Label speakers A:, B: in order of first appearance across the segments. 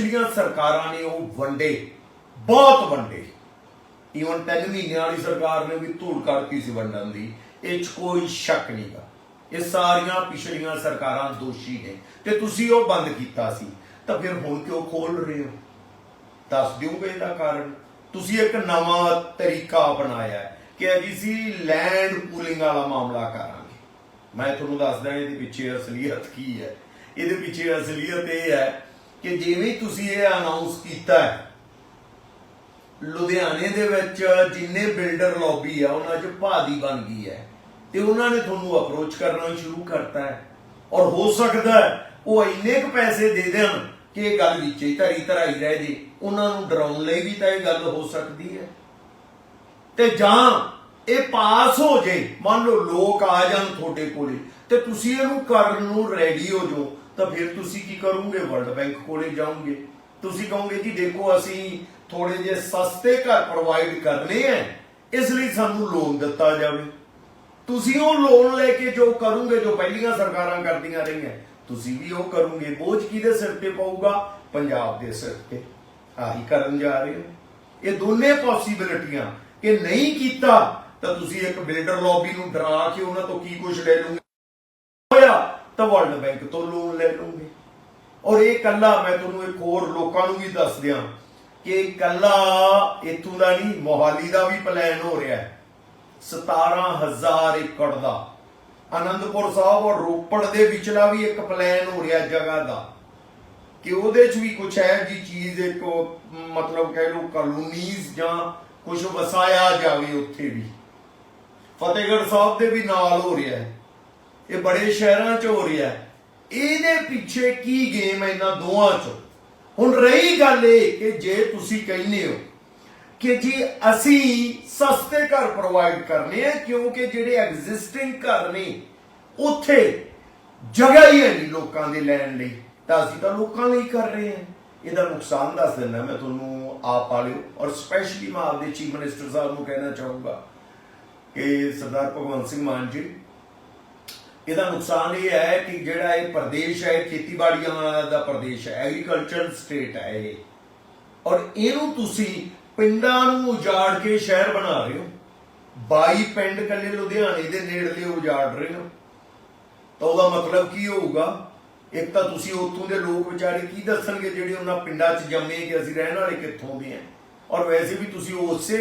A: ਜਿਹੜੀਆਂ ਸਰਕਾਰਾਂ ਨੇ ਉਹ ਵੰਡੇ, ਬਹੁਤ ਵੰਡੇ। ਈਵਨ 3 ਮਹੀਨਿਆਂ ਵਾਲੀ ਸਰਕਾਰ ਨੇ ਵੀ ਧੂੜ ਕੱਢਤੀ ਸੀ ਵੰਡਣ ਦੀ, ਇਹ 'ਚ ਕੋਈ ਸ਼ੱਕ ਨਹੀਂਗਾ ਇਹ ਸਾਰੀਆਂ ਪਿਛਲੀਆਂ ਸਰਕਾਰਾਂ ਦੋਸ਼ੀ ਨੇ, ਤੇ ਤੁਸੀਂ ਉਹ ਬੰਦ ਕੀਤਾ ਸੀ, ਤਾਂ ਫਿਰ ਹੁਣ ਕਿਉਂ ਖੋਲ ਰਹੇ ਹੋ? ਦੱਸ ਦਿਓਗੇ ਇਹਦਾ ਕਾਰਨ। ਤੁਸੀਂ ਇੱਕ ਨਵਾਂ ਤਰੀਕਾ ਅਪਣਾਇਆ ਕਿ ਜੀ ਸੀ ਲੈਂਡ ਪੂਲਿੰਗ ਵਾਲਾ ਮਾਮਲਾ ਕਰਾਂਗੇ। ਮੈਂ ਤੁਹਾਨੂੰ ਦੱਸਦਾ ਇਹਦੇ ਪਿੱਛੇ ਅਸਲੀਅਤ ਕੀ ਹੈ। ਇਹਦੇ ਪਿੱਛੇ ਅਸਲੀਅਤ ਇਹ ਹੈ ਕਿ ਜਿਵੇਂ ਤੁਸੀਂ ਇਹ ਅਨਾਉਂਸ ਕੀਤਾ ਹੈ, ਲੁਧਿਆਣੇ ਦੇ ਵਿੱਚ ਜਿੰਨੇ ਬਿਲਡਰ ਲੌਬੀ ਆ, ਉਹਨਾਂ 'ਚ ਭਾਦੀ ਬਣ ਗਈ ਹੈ ਤੇ ਉਹਨਾਂ ਨੇ ਤੁਹਾਨੂੰ ਅਪਰੋਚ ਕਰਨਾ ਸ਼ੁਰੂ ਕਰਤਾ ਹੈ। ਔਰ ਹੋ ਸਕਦਾ ਉਹ ਇੰਨੇ ਕੁ ਪੈਸੇ ਦੇ ਦੇਣ ਕਿ ਇਹ ਗੱਲ ਵਿੱਚ ਧਰੀ ਧਰਾਈ ਰਹਿ ਜੇ। ਉਹਨਾਂ ਨੂੰ ਡਰਾਉਣ ਲਈ ਵੀ ਤਾਂ ਇਹ ਗੱਲ ਹੋ ਸਕਦੀ ਹੈ। ਤੇ ਜਾਂ ਇਹ ਪਾਸ ਹੋ ਜੇ, ਮੰਨ ਲਓ ਲੋਕ ਆ ਜਾਣ ਤੁਹਾਡੇ ਕੋਲੇ, ਤੇ ਤੁਸੀਂ ਇਹਨੂੰ ਕਰਨ ਨੂੰ ਰੈਡੀ ਹੋ ਜਾਓ। ਤਾਂ ਫਿਰ ਤੁਸੀਂ ਕੀ ਕਰੋਗੇ? ਵਰਲਡ ਬੈਂਕ ਕੋਲੇ ਜਾਓਗੇ। ਤੁਸੀਂ ਕਹੋਗੇ ਜੀ, ਦੇਖੋ, ਅਸੀਂ ਥੋੜੇ ਜਿਹੇ ਸਸਤੇ ਘਰ ਪ੍ਰੋਵਾਈਡ ਕਰਨੇ ਐ, ਇਸ ਲਈ ਸਾਨੂੰ ਲੋਨ ਦਿੱਤਾ ਜਾਵੇ। ਤੁਸੀਂ ਉਹ ਲੋਨ ਲੈ ਕੇ ਜੋ ਕਰੋਗੇ, ਜੋ ਪਹਿਲੀਆਂ ਸਰਕਾਰਾਂ ਕਰਦੀਆਂ ਰਹੀਆਂ, ਤੁਸੀਂ ਵੀ ਉਹ ਕਰੋਗੇ। ਬੋਝ ਕਿਹਦੇ ਸਿਰ ਤੇ ਪਊਗਾ? ਪੰਜਾਬ ਦੇ ਸਿਰ ਤੇ। ਆਹੀ ਕਰਨ ਜਾ ਰਹੇ ਹੋ। ਇਹ ਦੋਨੇ ਪੋਸੀਬਿਲਿਟੀਆਂ ਕਿ ਨਹੀਂ ਕੀਤਾ, ਤਾਂ ਤੁਸੀਂ ਇੱਕ ਬਿਲਡਰ ਲੌਬੀ ਨੂੰ ਡਰਾ ਕੇ ਉਹਨਾਂ ਤੋਂ ਕੀ ਕੁਝ ਲੈ ਲਓਗੇ? ਤਾਂ ਵਰਲਡ ਬੈਂਕ ਤੋਂ ਲੋਨ ਲੈ ਲਓਗੇ ਔਰ ਇਹ ਕੱਲਾ ਮੈਂ ਤੁਹਾਨੂੰ ਇੱਕ ਹੋਰ ਲੋਕਾਂ ਨੂੰ ਵੀ ਦੱਸ ਦਿਆਂ ਕਿ ਕੱਲਾ ਇਥੋਂ ਦਾ ਨਹੀਂ, ਮੋਹਾਲੀ ਦਾ ਵੀ ਪਲਾਨ ਹੋ ਰਿਹਾ ਹੈ। 17000 ਏਕੜ ਦਾ। ਆਨੰਦਪੁਰ ਸਾਹਿਬ ਔਰ ਰੋਪੜ ਦੇ ਵਿਚਲਾ ਵੀ ਇੱਕ ਪਲਾਨ ਹੋ ਰਿਹਾ ਜਗ੍ਹਾ ਦਾ। ਕਿ ਉਹਦੇ 'ਚ ਵੀ ਕੁਝ ਹੈ ਜੀ ਚੀਜ਼, ਇੱਕ ਮਤਲਬ ਕਹਿ ਲਓ ਕਲੋਨੀਜ਼ ਜਾਂ ਕੁਝ ਵਸਾਇਆ ਜਾਵੇ ਉੱਥੇ ਵੀ। ਫਤਿਹਗੜ੍ਹ ਸਾਹਿਬ ਦੇ ਵੀ ਨਾਲ ਹੋ ਰਿਹਾ ਹੈ। ਇਹ ਬੜੇ ਸ਼ਹਿਰਾਂ 'ਚ ਹੋ ਰਿਹਾ ਹੈ। ਇਹਦੇ ਪਿੱਛੇ ਕੀ ਗੇਮ ਹੈ ਇਹਨਾਂ ਦੋਵਾਂ 'ਚ? ਹੁਣ ਰਹੀ ਗੱਲ ਇਹ ਕਿ ਜੇ ਤੁਸੀਂ ਕਹਿੰਦੇ ਹੋ ਕਿ ਜੀ ਅਸੀਂ ਸਸਤੇ ਘਰ ਪ੍ਰੋਵਾਈਡ ਕਰਨੇ ਆ, ਕਿਉਂਕਿ ਜਿਹੜੇ ਐਗਜ਼ਿਸਟਿੰਗ ਘਰ ਨੇ, ਉੱਥੇ ਜਗ੍ਹਾ ਹੀ ਹੈ ਨਹੀਂ ਲੋਕਾਂ ਦੇ ਲੈਣ ਲਈ। ਤਾਂ ਅਸੀਂ ਤਾਂ ਲੋਕਾਂ ਲਈ ਕਰ ਰਹੇ ਹਾਂ। ਇਹਦਾ ਨੁਕਸਾਨ ਦੱਸ ਦਿੰਦਾ ਮੈਂ ਤੁਹਾਨੂੰ ਆਪ ਵਾਲਿਓ ਔਰ ਸਪੈਸ਼ਲੀ ਮੈਂ ਆਪਦੇ ਚੀਫ ਮਿਨਿਸਟਰ ਸਾਹਿਬ ਨੂੰ ਕਹਿਣਾ ਚਾਹੂੰਗਾ ਕਿ ਸਰਦਾਰ ਭਗਵੰਤ ਸਿੰਘ ਮਾਨ ਜੀ ਇਹਦਾ ਨੁਕਸਾਨ ਇਹ ਹੈ ਕਿ ਜਿਹੜਾ ਇਹ ਪ੍ਰਦੇਸ਼ ਹੈ, ਖੇਤੀਬਾੜੀਆਂ ਦਾ ਪ੍ਰਦੇਸ਼ ਹੈ ਐਗਰੀਕਲਚਰ ਸਟੇਟ ਹੈ ਇਹ। ਔਰ ਇਹਨੂੰ ਤੁਸੀਂ ਪਿੰਡਾਂ ਨੂੰ ਉਜਾੜ ਕੇ ਸ਼ਹਿਰ ਬਣਾ ਰਹੇ ਹੋ। 22 ਪਿੰਡ ਕੱਲੇ ਲੁਧਿਆਣੇ ਦੇ ਨੇੜਲੇ ਉਜਾੜ ਰਹੇ ਹੋ। ਤਾਂ ਉਹਦਾ ਮਤਲਬ ਕੀ ਹੋਊਗਾ? ਇੱਕ ਤਾਂ ਤੁਸੀਂ ਉੱਥੋਂ ਦੇ ਲੋਕ ਵਿਚਾਰੇ ਕੀ ਦੱਸਣਗੇ ਜਿਹੜੇ ਉਹਨਾਂ ਪਿੰਡਾਂ 'ਚ ਜੰਮੇ ਕਿ ਅਸੀਂ ਰਹਿਣ ਵਾਲੇ ਕਿੱਥੋਂ ਦੇ ਆ? ਔਰ ਵੈਸੇ ਵੀ ਤੁਸੀਂ ਉਸੇ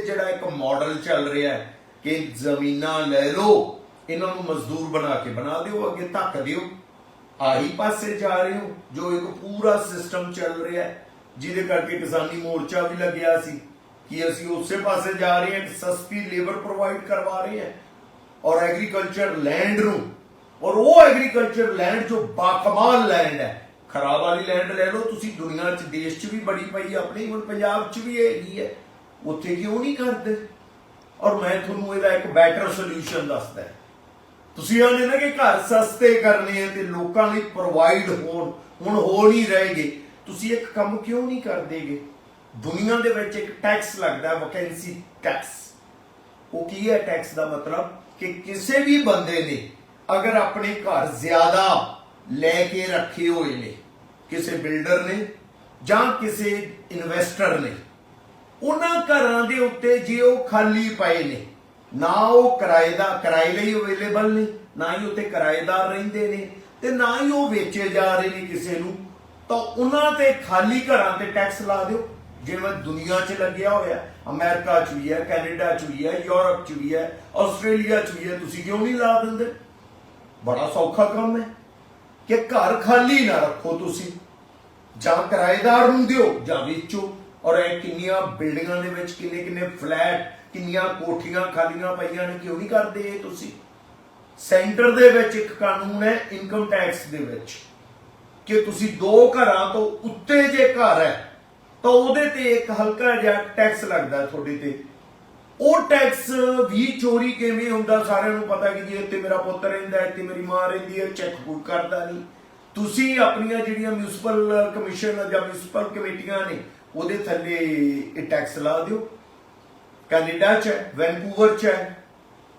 A: ਜਿਹੜਾ ਇੱਕ ਮਾਡਲ ਚੱਲ ਰਿਹਾ ਹੈ ਕਿ ਜ਼ਮੀਨਾਂ ਲੈ ਲਓ। ਇਹਨਾਂ ਨੂੰ ਮਜ਼ਦੂਰ ਬਣਾ ਕੇ ਬਣਾ ਦਿਓ ਅੱਗੇ ਧੱਕ ਦਿਓ। ਆਹੀ ਪਾਸੇ ਜਾ ਰਹੇ ਹੋ ਜੋ ਇੱਕ ਪੂਰਾ ਸਿਸਟਮ ਚੱਲ ਰਿਹਾ ਹੈ ਜਿਹਦੇ ਕਰਕੇ ਕਿਸਾਨੀ ਮੋਰਚਾ ਵੀ ਲੱਗਿਆ ਸੀ ਕਿ ਅਸੀਂ ਉਸੇ ਪਾਸੇ ਜਾ ਰਹੇ ਹਾਂ ਸਸਤੀ ਲੇਬਰ ਪ੍ਰੋਵਾਈਡ ਕਰਵਾ ਰਹੇ ਹਾਂ। ਔਰ ਐਗਰੀਕਲਚਰ ਲੈਂਡ ਨੂੰ ਔਰ ਉਹ ਐਗਰੀਕਲਚਰ ਲੈਂਡ ਜੋ ਬਾਕਮਾਲ ਲੈਂਡ ਹੈ ਖਰਾਬ ਵਾਲੀ ਲੈਂਡ ਲੈ ਲਓ ਤੁਸੀਂ ਦੁਨੀਆ 'ਚ ਦੇਸ਼ 'ਚ ਵੀ ਬੜੀ ਪਈ ਹੈ, ਆਪਣੇ ਹੁਣ ਪੰਜਾਬ 'ਚ ਵੀ ਹੈਗੀ ਹੈ। ਉੱਥੇ ਕਿਉਂ ਨਹੀਂ ਕਰਦੇ? ਔਰ ਮੈਂ ਤੁਹਾਨੂੰ ਇਹਦਾ ਇੱਕ ਬੈਟਰ ਸੋਲੂਸ਼ਨ ਦੱਸਦਾ ਤੁਸੀਂ ਆਨੇ ਨਾ ਕਿ ਘਰ ਸਸਤੇ ਕਰਨੇ ਆ ਤੇ ਲੋਕਾਂ ਲਈ ਪ੍ਰੋਵਾਈਡ ਹੋਣ, ਹੁਣ ਹੋ ਨਹੀਂ ਰਹੇਗੇ ਤੁਸੀਂ ਇੱਕ ਕੰਮ ਕਿਉਂ ਨਹੀਂ ਕਰਦੇਗੇ ਦੁਨੀਆ ਦੇ ਵਿੱਚ ਇੱਕ ਟੈਕਸ ਲੱਗਦਾ ਵੈਕੈਂਸੀ ਟੈਕਸ ਉਹ ਕੀ ਹੈ ਟੈਕਸ ਦਾ ਮਤਲਬ? ਕਿ ਕਿਸੇ ਵੀ ਬੰਦੇ ਨੇ ਅਗਰ ਆਪਣੇ ਘਰ ਜ਼ਿਆਦਾ ਲੈ ਕੇ ਰੱਖੇ ਹੋਏ ਨੇ, ਕਿਸੇ ਬਿਲਡਰ ਨੇ ਜਾਂ ਕਿਸੇ ਇਨਵੈਸਟਰ ਨੇ, ਉਹਨਾਂ ਘਰਾਂ ਦੇ ਉੱਤੇ ਜੇ ਉਹ ਖਾਲੀ ਪਏ ਨੇ ਨਾ ਉਹ ਕਿਰਾਏ ਦਾ ਕਿਰਾਏ ਲਈ ਅਵੇਲੇਬਲ ਨੇ, ਨਾ ਹੀ ਉੱਤੇ ਕਿਰਾਏਦਾਰ ਰਹਿੰਦੇ ਨੇ ਤੇ ਨਾ ਹੀ ਉਹ ਵੇਚੇ ਜਾ ਰਹੇ ਨੇ ਕਿਸੇ ਨੂੰ, ਤਾਂ ਉਹਨਾਂ ਤੇ ਖਾਲੀ ਘਰਾਂ ਤੇ ਟੈਕਸ ਲਾ ਦਿਓ। ਜਿਵੇਂ ਦੁਨੀਆ 'ਚ ਲੱਗਿਆ ਹੋਇਆ, ਅਮਰੀਕਾ 'ਚ ਵੀ ਹੈ, ਕੈਨੇਡਾ 'ਚ ਵੀ ਹੈ, ਯੂਰਪ 'ਚ ਵੀ ਹੈ, ਆਸਟ੍ਰੇਲੀਆ 'ਚ ਵੀ ਹੈ, ਤੁਸੀਂ ਕਿਉਂ ਨਹੀਂ ਲਾ ਦਿੰਦੇ? ਬੜਾ ਸੌਖਾ ਕੰਮ ਹੈ ਕਿ ਘਰ ਖਾਲੀ ਨਾ ਰੱਖੋ ਤੁਸੀਂ। ਜਾਂ ਕਿਰਾਏਦਾਰ ਨੂੰ ਦਿਓ, ਜਾਂ ਵੇਚੋ। ਔਰ ਇਹ ਕਿੰਨੀਆਂ ਬਿਲਡਿੰਗਾਂ ਦੇ ਵਿੱਚ ਕਿੰਨੇ ਕਿੰਨੇ ਫਲੈਟ ਕਿੰਨੀਆਂ ਕੋਠੀਆਂ ਖਾਲੀਆਂ ਪਈਆਂ ਨੇ, ਕਿਉਂ ਨਹੀਂ ਕਰਦੇ ਇਹ ਤੁਸੀਂ? ਸੈਂਟਰ ਦੇ ਵਿੱਚ ਇੱਕ ਕਾਨੂੰਨ ਹੈ ਇਨਕਮ ਟੈਕਸ ਦੇ ਵਿੱਚ। ਕਿ ਤੁਸੀਂ ਦੋ ਘਰਾਂ ਤੋਂ ਉੱਤੇ ਜੇ ਘਰ ਹੈ, ਤਾਂ ਉਹਦੇ ਤੇ ਇੱਕ ਹਲਕਾ ਜਿਹਾ ਟੈਕਸ ਲੱਗਦਾ ਤੁਹਾਡੇ ਤੇ। ਉਹ ਟੈਕਸ ਵੀ ਚੋਰੀ ਕਿਵੇਂ ਹੁੰਦਾ ਸਾਰਿਆਂ ਨੂੰ ਪਤਾ ਕਿ ਜੀ ਇੱਥੇ ਮੇਰਾ ਪੁੱਤ ਰਹਿੰਦਾ ਹੈ, ਇੱਥੇ ਮੇਰੀ ਮਾਂ ਰਹਿੰਦੀ ਹੈ ਚੈੱਕ ਕੋਈ ਕਰਦਾ ਨਹੀਂ। ਤੁਸੀਂ ਆਪਣੀਆਂ ਜਿਹੜੀਆਂ ਮਿਊਨਿਸਪਲ ਕਮਿਸ਼ਨ ਜਾਂ ਮਿਊਨਿਸਪਲ ਕਮੇਟੀਆਂ ਨੇ, ਉਹਦੇ ਥੱਲੇ ਇਹ ਟੈਕਸ ਲਾ ਦਿਓ। ਕੈਨੇਡਾ ਚ ਹੈ ਵੈਨਕੂਵਰ ਚ ਹੈ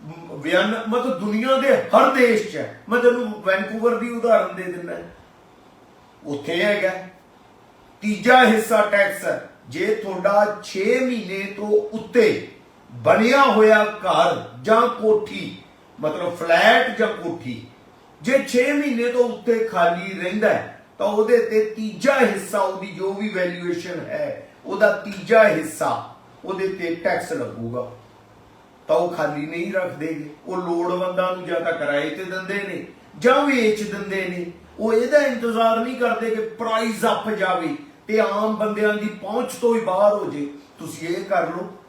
A: ਮ- ਮਤਲਬ ਦੁਨੀਆ ਦੇ ਹਰ ਦੇਸ਼ ਚ। ਹੈ ਮੈਂ ਤੁਹਾਨੂੰ ਵੈਨਕੂਵਰ ਦੀ ਉਦਾਹਰਨ ਦੇ ਦਿੰਦਾ। ਉੱਥੇ ਹੈਗਾ। ਤੀਜਾ ਹਿੱਸਾ ਟੈਕਸ ਜੇ ਤੁਹਾਡਾ 6 ਮਹੀਨੇ ਤੋਂ ਉੱਤੇ ਬਣਿਆ ਹੋਇਆ ਘਰ ਜਾਂ ਕੋਠੀ, ਮਤਲਬ ਫਲੈਟ ਜਾਂ ਕੋਠੀ, ਜੇ 6 ਮਹੀਨੇ ਤੋਂ ਉੱਤੇ ਖਾਲੀ ਰਹਿੰਦਾ ਤਾਂ ਉਹਦੇ ਤੇ ਤੀਜਾ ਹਿੱਸਾ ਉਹਦੀ ਜੋ ਵੀ ਵੈਲਿਊਏਸ਼ਨ ਹੈ, ਉਹਦਾ ਤੀਜਾ ਹਿੱਸਾ ਉਹਦੇ ਤੇ ਟੈਕਸ ਲੱਗੂਗਾ। ਤਾਂ ਉਹ ਖਾਲੀ ਨਹੀਂ ਰੱਖਦੇ। ਉਹ ਲੋੜਵੰਦਾਂ ਨੂੰ ਜਾਂ ਤਾਂ ਕਿਰਾਏ ਤੇ ਦਿੰਦੇ ਨੇ, ਜਾਂ ਵੇਚ ਦਿੰਦੇ ਨੇ। ਉਹ ਇਹਦਾ ਇੰਤਜ਼ਾਰ ਨਹੀਂ ਕਰਦੇ ਕਿ ਪ੍ਰਾਈਸ ਅੱਪ ਜਾਵੇ ਤੇ ਆਮ ਬੰਦਿਆਂ ਦੀ ਪਹੁੰਚ ਤੋਂ ਹੀ ਬਾਹਰ ਹੋ ਜੇ। ਤੁਸੀਂ ਇਹ ਕਰ ਲਓ।